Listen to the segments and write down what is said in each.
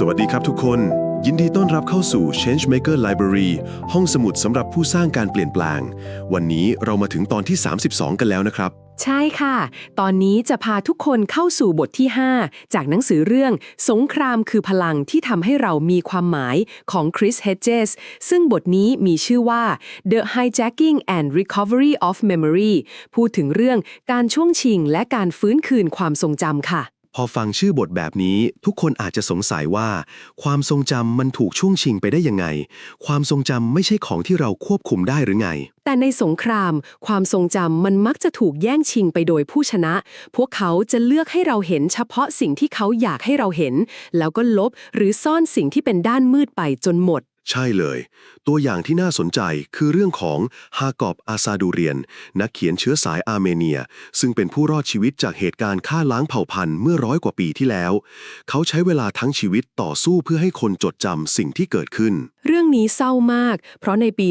สวัสดีครับทุกคน ยินดีต้อนรับเข้าสู่ Changemaker Library ห้องสมุดสำหรับผู้สร้างการเปลี่ยนแปลง วันนี้เรามาถึงตอนที่ 32 กันแล้วนะครับ ใช่ค่ะ ตอนนี้จะพาทุกคนเข้าสู่บทที่ 5 จากหนังสือเรื่อง สงครามคือพลังที่ทำให้เรามีความหมายของคริสเฮ d เจสซึ่งบทนี้มีชื่อว่า The Hijacking and Recovery of Memory พูดถึงเรื่องการช่วงชิงและการฟื้นคืนความทรงจำค่ะ พอฟังชื่อบทแบบนี้ทุกคนอาจจะสงสัยว่า ความทรงจำมันถูกช่วงชิงไปได้ยังไง ความทรงจำไม่ใช่ของที่เราควบคุมได้หรือไง แต่ในสงคราม ความทรงจำมันมักจะถูกแย่งชิงไปโดยผู้ชนะ พวกเขาจะเลือกให้เราเห็นเฉพาะสิ่งที่เขาอยากให้เราเห็น แล้วก็ลบหรือซ่อนสิ่งที่เป็นด้านมืดไปจนหมด ใช่เลย ตัวอย่างที่น่าสนใจคือเรื่องของฮากอบอาซาดูเรียน นักเขียนเชื้อสายอาร์เมเนีย ซึ่งเป็นผู้รอดชีวิตจากเหตุการณ์ฆ่าล้างเผ่าพันธุ์เมื่อร้อยกว่าปีที่แล้ว เขาใช้เวลาทั้งชีวิตต่อสู้เพื่อให้คนจดจำสิ่งที่เกิดขึ้น เรื่องนี้เศร้ามาก เพราะในปี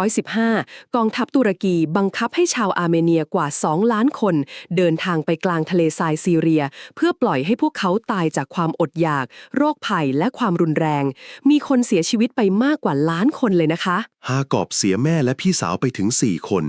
1915 กองทัพตุรกีบังคับให้ชาวอาร์เมเนียกว่า 2 ล้านคน เดินทางไปกลางทะเลทรายซีเรีย เพื่อปล่อยให้พวกเขาตายจากความอดอยาก โรคภัยและความรุนแรง มีคนเสียชีวิตไปมากกว่าล้านคนเลยนะคะ ฮากอบเสียแม่และพี่สาวไปถึง 4 คน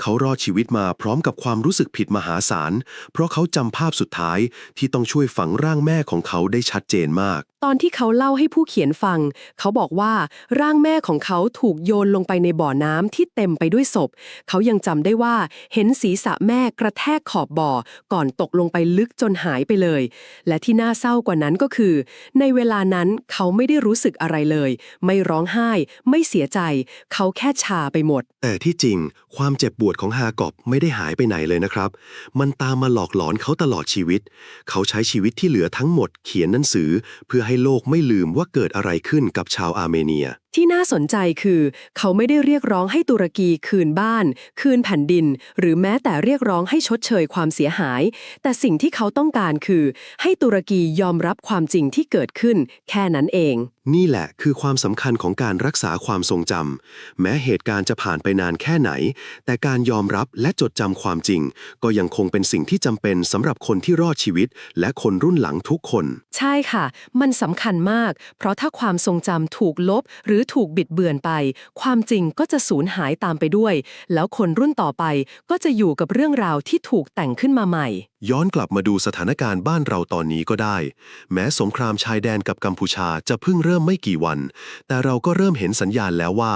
เขารอดชีวิตมาพร้อมกับความรู้สึกผิดมหาศาล เพราะเขาจำภาพสุดท้ายที่ต้องช่วยฝังร่างแม่ของเขาได้ชัดเจนมาก ตอนที่เขาเล่าให้ผู้เขียนฟัง เขาบอกว่าร่างแม่ของเขาถูกโยนลงไปในบ่อน้ำที่เต็มไปด้วยศพ เขายังจำได้ว่าเห็นศีรษะแม่กระแทกขอบบ่อ ก่อนตกลงไปลึกจนหายไปเลย และที่น่าเศร้ากว่านั้นก็คือ ในเวลานั้นเขาไม่ได้รู้สึกอะไรเลย ไม่ร้องไห้ ไม่เสียใจเขาแค่ชาไปหมด แต่ที่จริงความเจ็บปวดของฮากอบไม่ได้หายไปไหนเลยนะครับ มันตามมาหลอกหลอนเขาตลอดชีวิต เขาใช้ชีวิตที่เหลือทั้งหมดเขียนหนังสือ เพื่อให้โลกไม่ลืมว่าเกิดอะไรขึ้นกับชาวอาร์เมเนีย ที่น่าสนใจคือ เขาไม่ได้เรียกร้องให้ตุรกีคืนบ้าน คืนแผ่นดิน หรือแม้แต่เรียกร้องให้ชดเชยความเสียหาย แต่สิ่งที่เขาต้องการคือ ให้ตุรกียอมรับความจริงที่เกิดขึ้น แค่นั้นเอง นี่แหละคือความสำคัญของการรักษาความทรงจำแม้เหตุการณ์จะผ่านไปนานแค่ไหน แต่การยอมรับและจดจำความจริง ก็ยังคงเป็นสิ่งที่จำเป็นสำหรับคนที่รอดชีวิต และคนรุ่นหลังทุกคน ใช่ค่ะ มันสำคัญมาก เพราะถ้าความทรงจำถูกลบหรือถูกบิดเบือนไป ความจริงก็จะสูญหายตามไปด้วย แล้วคนรุ่นต่อไปก็จะอยู่กับเรื่องราวที่ถูกแต่งขึ้นมาใหม่ ย้อนกลับมาดูสถานการณ์บ้านเราตอนนี้ก็ได้ แม้สงครามชายแดนกับกัมพูชาจะเพิ่งเริ่มไม่กี่วัน แต่เราก็เริ่มเห็นสัญญาณแล้วว่า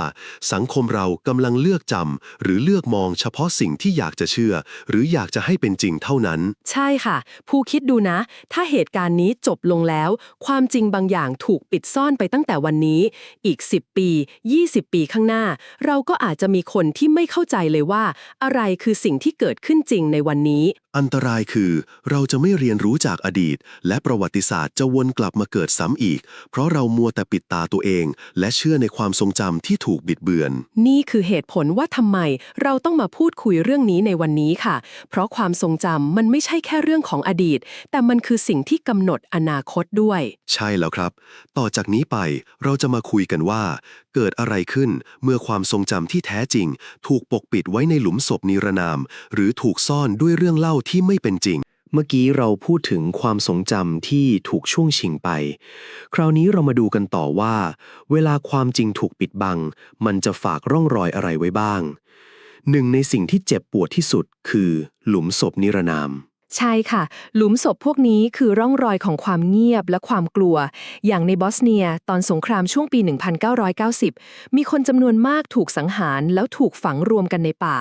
สังคมเรากำลังเลือกจำหรือเลือกมองเฉพาะสิ่งที่อยากจะเชื่อ หรืออยากจะให้เป็นจริงเท่านั้น ใช่ค่ะ ผู้คิดดูนะ ถ้าเหตุการณ์นี้จบลงแล้ว ความจริงบางอย่างถูกปิดซ่อนไปตั้งแต่วันนี้ อีก10 ปี 20 ปีข้างหน้า เราก็อาจจะมีคนที่ไม่เข้าใจเลยว่า อะไรคือสิ่งที่เกิดขึ้นจริงในวันนี้ อันตรายคือ เราจะไม่เรียนรู้จากอดีต และประวัติศาสตร์จะวนกลับมาเกิดซ้ำอีก เพราะเรามัวแต่ปิดตาตัวเอง และเชื่อในความทรงจำที่ถูกบิดเบือน นี่คือเหตุผลว่าทำไมเราต้องมาพูดคุยเรื่องนี้ในวันนี้ค่ะ เพราะความทรงจำมันไม่ใช่แค่เรื่องของอดีต แต่มันคือสิ่งที่กำหนดอนาคตด้วย ใช่แล้วครับ ต่อจากนี้ไปเราจะมาคุยกันว่าเกิดอะไรขึ้นเมื่อความทรงจำที่แท้จริง ถูกปกปิดไว้ในหลุมศพนิรนาม หรือถูกซ่อนด้วยเรื่องเล่าที่ไม่เป็นจริง เมื่อกี้เราพูดถึงความทรงจำที่ถูกช่วงชิงไป คราวนี้เรามาดูกันต่อว่า เวลาความจริงถูกปิดบัง มันจะฝากร่องรอยอะไรไว้บ้าง หนึ่งในสิ่งที่เจ็บปวดที่สุดคือ หลุมศพนิรนาม ใช่ค่ะ หลุมศพพวกนี้คือร่องรอยของความเงียบและความกลัว อย่างในบอสเนียตอนสงครามช่วงปี 1990 มีคนจำนวนมากถูกสังหารแล้วถูกฝังรวมกันในป่า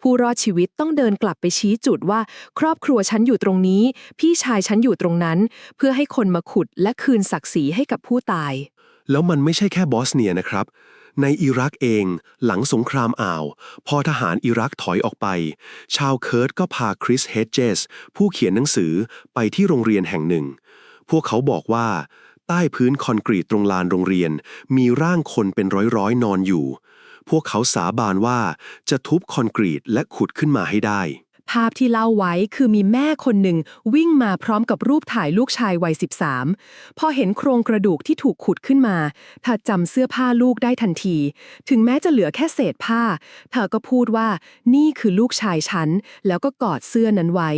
ผู้รอดชีวิตต้องเดินกลับไปชี้จุดว่า ครอบครัวฉันอยู่ตรงนี้ พี่ชายฉันอยู่ตรงนั้น เพื่อให้คนมาขุดและคืนศักดิ์ศรีให้กับผู้ตาย แล้วมันไม่ใช่แค่บอสเนียนะครับ ในอิรักเอง หลังสงครามอ่าว พอทหารอิรักถอยออกไป ชาวเคิร์ดก็พาคริสเฮดเจสผู้เขียนหนังสือไปที่โรงเรียนแห่งหนึ่ง พวกเขาบอกว่า ใต้พื้นคอนกรีตตรงลานโรงเรียน มีร่างคนเป็นร้อยๆ นอนอยู่ พวกเขาสาบานว่าจะทุบคอนกรีตและขุดขึ้นมาให้ได้ ภาพที่เล่าไว้คือมีแม่คนหนึ่งวิ่งมาพร้อมกับรูปถ่ายลูกชายวัย 13 พอเห็นโครงกระดูกที่ถูกขุดขึ้นมาเธอจำเสื้อผ้าลูกได้ทันที ถึงแม้จะเหลือแค่เศษผ้า เธอก็พูดว่านี่คือลูกชายฉัน แล้วก็กอดเสื้อนั้นไว้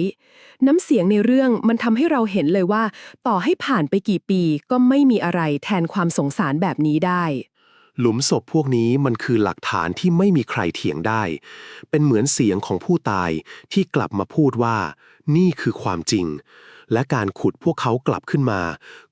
น้ำเสียงในเรื่องมันทำให้เราเห็นเลยว่า ต่อให้ผ่านไปกี่ปีก็ไม่มีอะไรแทนความสงสารแบบนี้ได้ หลุมศพพวกนี้มันคือหลักฐานที่ไม่มีใครเถียงได้ เป็นเหมือนเสียงของผู้ตายที่กลับมาพูดว่า นี่คือความจริง และการขุดพวกเขากลับขึ้นมา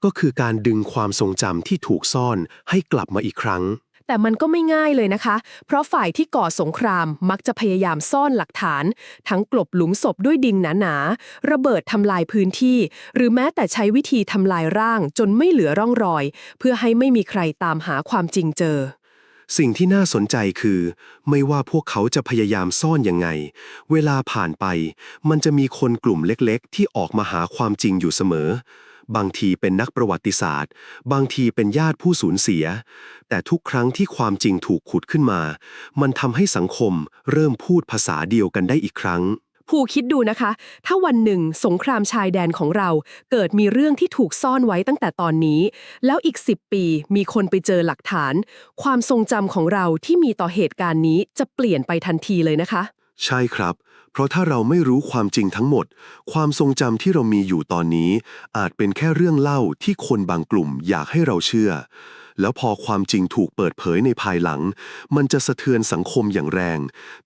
ก็คือการดึงความทรงจำที่ถูกซ่อนให้กลับมาอีกครั้ง แต่มันก็ไม่ง่ายเลยนะคะ เพราะฝ่ายที่ก่อสงครามมักจะพยายามซ่อนหลักฐาน ทั้งกลบหลุมศพด้วยดินหนาๆ ระเบิดทำลายพื้นที่ หรือแม้แต่ใช้วิธีทำลายร่างจนไม่เหลือร่องรอย เพื่อให้ไม่มีใครตามหาความจริงเจอ สิ่งที่น่าสนใจคือ ไม่ว่าพวกเขาจะพยายามซ่อนยังไง เวลาผ่านไป มันจะมีคนกลุ่มเล็กๆ ที่ออกมาหาความจริงอยู่เสมอ บางทีเป็นนักประวัติศาสตร์ บางทีเป็นญาติผู้สูญเสีย แต่ทุกครั้งที่ความจริงถูกขุดขึ้นมา มันทำให้สังคมเริ่มพูดภาษาเดียวกันได้อีกครั้ง ผู้คิดดูนะคะ ถ้าวันหนึ่งสงครามชายแดนของเรา เกิดมีเรื่องที่ถูกซ่อนไว้ตั้งแต่ตอนนี้ แล้วอีก 10 ปีมีคนไปเจอหลักฐาน ความทรงจำของเราที่มีต่อเหตุการณ์นี้จะเปลี่ยนไปทันทีเลยนะคะ ใช่ครับ เพราะถ้าเราไม่รู้ความจริงทั้งหมด ความทรงจำที่เรามีอยู่ตอนนี้ อาจเป็นแค่เรื่องเล่าที่คนบางกลุ่มอยากให้เราเชื่อ แล้วพอความจริงถูกเปิดเผยในภายหลัง มันจะสะเทือนสังคมอย่างแรง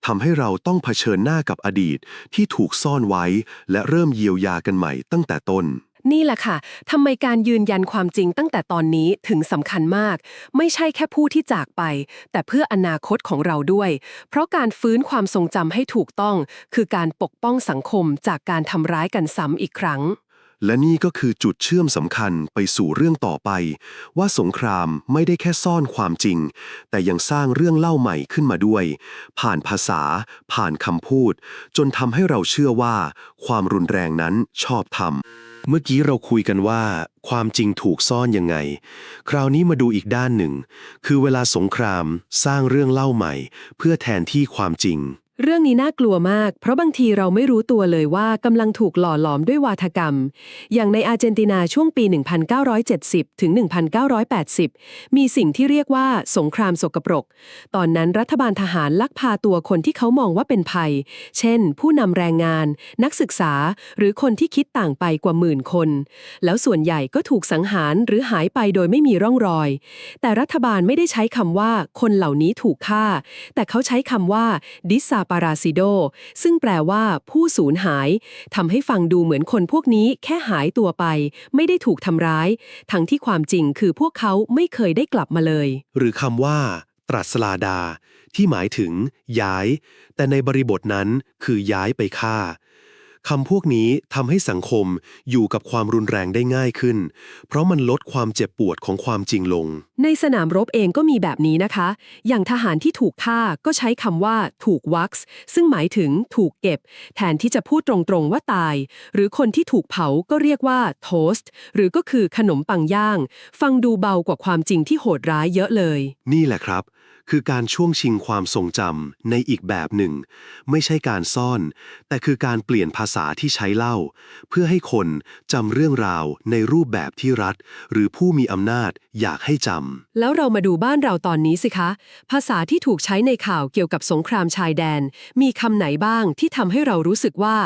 ทำให้เราต้องเผชิญหน้ากับอดีตที่ถูกซ่อนไว้ และเริ่มเยียวยากันใหม่ตั้งแต่ต้น นี่แหละค่ะทำไมการยืนยันความจริงตั้งแต่ตอนนี้ถึงสำคัญมาก ไม่ใช่แค่ผู้ที่จากไป แต่เพื่ออนาคตของเราด้วย เพราะการฟื้นความทรงจำให้ถูกต้อง คือการปกป้องสังคมจากการทำร้ายกันซ้ำอีกครั้ง และนี่ก็คือจุดเชื่อมสำคัญไปสู่เรื่องต่อไป ว่าสงครามไม่ได้แค่ซ่อนความจริง แต่ยังสร้างเรื่องเล่าใหม่ขึ้นมาด้วย ผ่านภาษา ผ่านคำพูด จนทำให้เราเชื่อว่า ความรุนแรงนั้นชอบทำเมื่อกี้เราคุยกันว่า ความจริงถูกซ่อนยังไง คราวนี้มาดูอีกด้านหนึ่ง คือเวลาสงครามสร้างเรื่องเล่าใหม่ เพื่อแทนที่ความจริง เรื่องนี้น่ากลัวมาก เพราะบางทีเราไม่รู้ตัวเลยว่ากำลังถูกหล่อหลอมด้วยวาทกรรม อย่างในอาร์เจนตินาช่วงปี 1970 ถึง 1980 มีสิ่งที่เรียกว่าสงครามสกปรก ตอนนั้นรัฐบาลทหารลักพาตัวคนที่เขามองว่าเป็นภัย เช่น ผู้นำแรงงาน นักศึกษา หรือคนที่คิดต่างไปกว่าหมื่นคน แล้วส่วนใหญ่ก็ถูกสังหารหรือหายไปโดยไม่มีร่องรอย แต่รัฐบาลไม่ได้ใช้คำว่าคนเหล่านี้ถูกฆ่า แต่เขาใช้คำว่าดิซาปาราซิโด ซึ่งแปลว่า ผู้สูญหายทำให้ฟังดูเหมือนคนพวกนี้แค่หายตัวไป ไม่ได้ถูกทำร้าย ทั้งที่ความจริงคือพวกเขาไม่เคยได้กลับมาเลย หรือคำว่า ตรัสลาดา ที่หมายถึง ย้าย แต่ในบริบทนั้นคือย้ายไปฆ่า คำพวกนี้ทำให้สังคมอยู่กับความรุนแรงได้ง่ายขึ้น เพราะมันลดความเจ็บปวดของความจริงลง ในสนามรบเองก็มีแบบนี้นะคะ อย่างทหารที่ถูกฆ่าก็ใช้คำว่าถูกวักซ์ซึ่งหมายถึงถูกเก็บ แทนที่จะพูดตรงๆว่าตาย หรือคนที่ถูกเผาก็เรียกว่าโทสต์หรือก็คือขนมปังย่าง ฟังดูเบากว่าความจริงที่โหดร้ายเยอะเลย นี่แหละครับ คือการช่วงชิงความทรงจำในอีกแบบหนึ่ง ไม่ใช่การซ่อน แต่คือการเปลี่ยนภาษาที่ใช้เล่า เพื่อให้คนจำเรื่องราวในรูปแบบที่รัฐ หรือผู้มีอำนาจอยากให้จำแล้วเรามาดูบ้านเราตอนนี้สิคะ ภาษาที่ถูกใช้ในข่าวเกี่ยวกับสงครามชายแดน มีคำไหนบ้างที่ทำให้เรารู้สึกว่า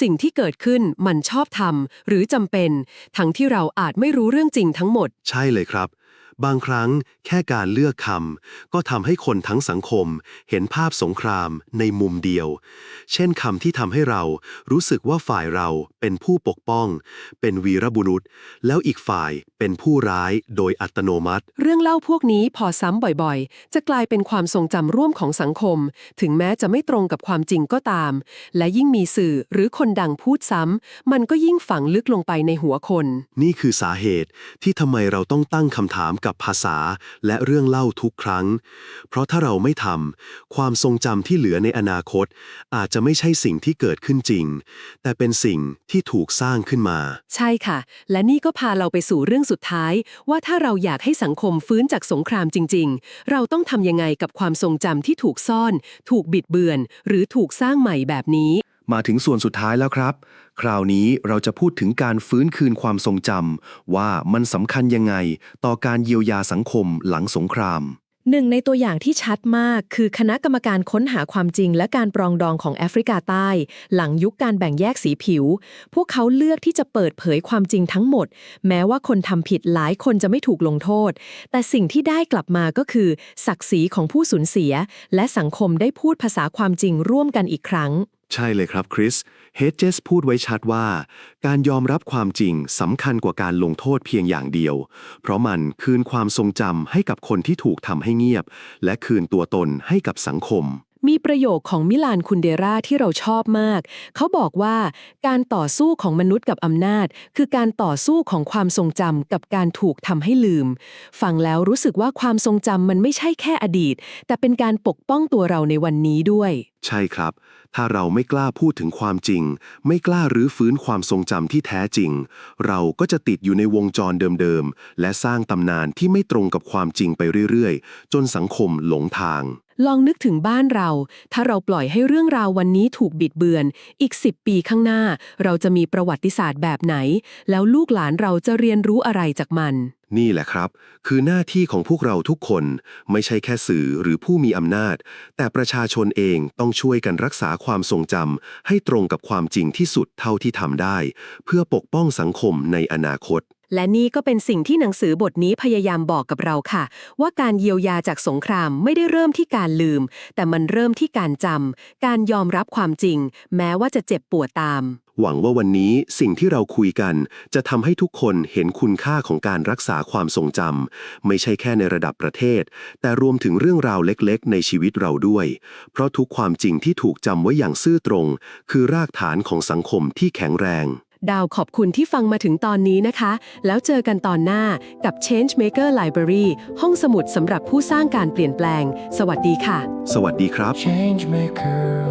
สิ่งที่เกิดขึ้นมันชอบทำหรือจำเป็น ทั้งที่เราอาจไม่รู้เรื่องจริงทั้งหมด ใช่เลยครับ บางครั้งแค่การเลือกคำก็ทำให้คนทั้งสังคม เห็นภาพสงครามในมุมเดียว เช่นคำที่ทำให้เรารู้สึกว่าฝ่ายเราเป็นผู้ปกป้อง เป็นวีรบุรุษ แล้วอีกฝ่ายเป็นผู้ร้ายโดยอัตโนมัติ เรื่องเล่าพวกนี้พอซ้ำบ่อยๆ จะกลายเป็นความทรงจำร่วมของสังคม ถึงแม้จะไม่ตรงกับความจริงก็ตาม และยิ่งมีสื่อหรือคนดังพูดซ้ำ มันก็ยิ่งฝังลึกลงไปในหัวคน นี่คือสาเหตุที่ทำไมเราต้องตั้งคำถามกับภาษา และเรื่องเล่าทุกครั้ง เพราะถ้าเราไม่ทำความทรงจำที่เหลือในอนาคต อาจจะไม่ใช่สิ่งที่เกิดขึ้นจริง แต่เป็นสิ่งที่ถูกสร้างขึ้นมา ใช่ค่ะ และนี่ก็พาเราไปสู่เรื่องสุดท้ายว่าถ้าเราอยากให้สังคมฟื้นจากสงครามจริง ๆ เราต้องทำยังไงกับความทรงจำที่ถูกซ่อน ถูกบิดเบือน หรือถูกสร้างใหม่แบบนี้ มาถึงส่วนสุดท้ายแล้วครับ คราวนี้เราจะพูดถึงการฟื้นคืนความทรงจำว่ามันสำคัญยังไง ต่อการเยียวยาสังคมหลังสงคราม หนึ่งในตัวอย่างที่ชัดมากคือคณะกรรมการค้นหาความจริงและการปรองดองของแอฟริกาใต้ หลังยุคการแบ่งแยกสีผิว พวกเขาเลือกที่จะเปิดเผยความจริงทั้งหมด แม้ว่าคนทำผิดหลายคนจะไม่ถูกลงโทษ แต่สิ่งที่ได้กลับมาก็คือ ศักดิ์ศรีของผู้สูญเสีย และสังคมได้พูดภาษาความจริงร่วมกันอีกครั้ง ใช่เลยครับคริส เฮดเจสพูดไว้ชัดว่า การยอมรับความจริงสำคัญกว่าการลงโทษเพียงอย่างเดียว เพราะมันคืนความทรงจำให้กับคนที่ถูกทำให้เงียบ และคืนตัวตนให้กับสังคม มีประโยคของมิลานคุนเดราที่เราชอบมาก เขาบอกว่าการต่อสู้ของมนุษย์กับอำนาจ คือการต่อสู้ของความทรงจำกับการถูกทำให้ลืม ฟังแล้วรู้สึกว่าความทรงจำมันไม่ใช่แค่อดีต แต่เป็นการปกป้องตัวเราในวันนี้ด้วย ใช่ครับ ถ้าเราไม่กล้าพูดถึงความจริง ไม่กล้ารื้อฟื้นความทรงจำที่แท้จริง เราก็จะติดอยู่ในวงจรเดิมๆ และสร้างตำนานที่ไม่ตรงกับความจริงไปเรื่อยๆ จนสังคมหลงทาง ลองนึกถึงบ้านเรา ถ้าเราปล่อยให้เรื่องราววันนี้ถูกบิดเบือน อีก 10 ปีข้างหน้า เราจะมีประวัติศาสตร์แบบไหน แล้วลูกหลานเราจะเรียนรู้อะไรจากมัน นี่แหละครับ คือหน้าที่ของพวกเราทุกคน ไม่ใช่แค่สื่อหรือผู้มีอำนาจ แต่ประชาชนเองต้องช่วยกันรักษาความทรงจำให้ตรงกับความจริงที่สุดเท่าที่ทำได้ เพื่อปกป้องสังคมในอนาคต และนี่ก็เป็นสิ่งที่หนังสือบทนี้พยายามบอกกับเราค่ะ ว่าการเยียวยาจากสงครามไม่ได้เริ่มที่การลืม แต่มันเริ่มที่การจำการยอมรับความจริง แม้ว่าจะเจ็บปวดตาม หวังว่าวันนี้สิ่งที่เราคุยกัน จะทำให้ทุกคนเห็นคุณค่าของการรักษาความทรงจำไม่ใช่แค่ในระดับประเทศ แต่รวมถึงเรื่องราวเล็กๆ ในชีวิตเราด้วย เพราะทุกความจริงที่ถูกจำไว้อย่างซื่อตรง คือรากฐานของสังคมที่แข็งแรง ดาวขอบคุณที่ฟังมาถึงตอนนี้นะคะ แล้วเจอกันตอนหน้ากับ Changemaker Library ห้องสมุดสำหรับผู้สร้างการเปลี่ยนแปลง สวัสดีค่ะ สวัสดีครับ Changemaker Library.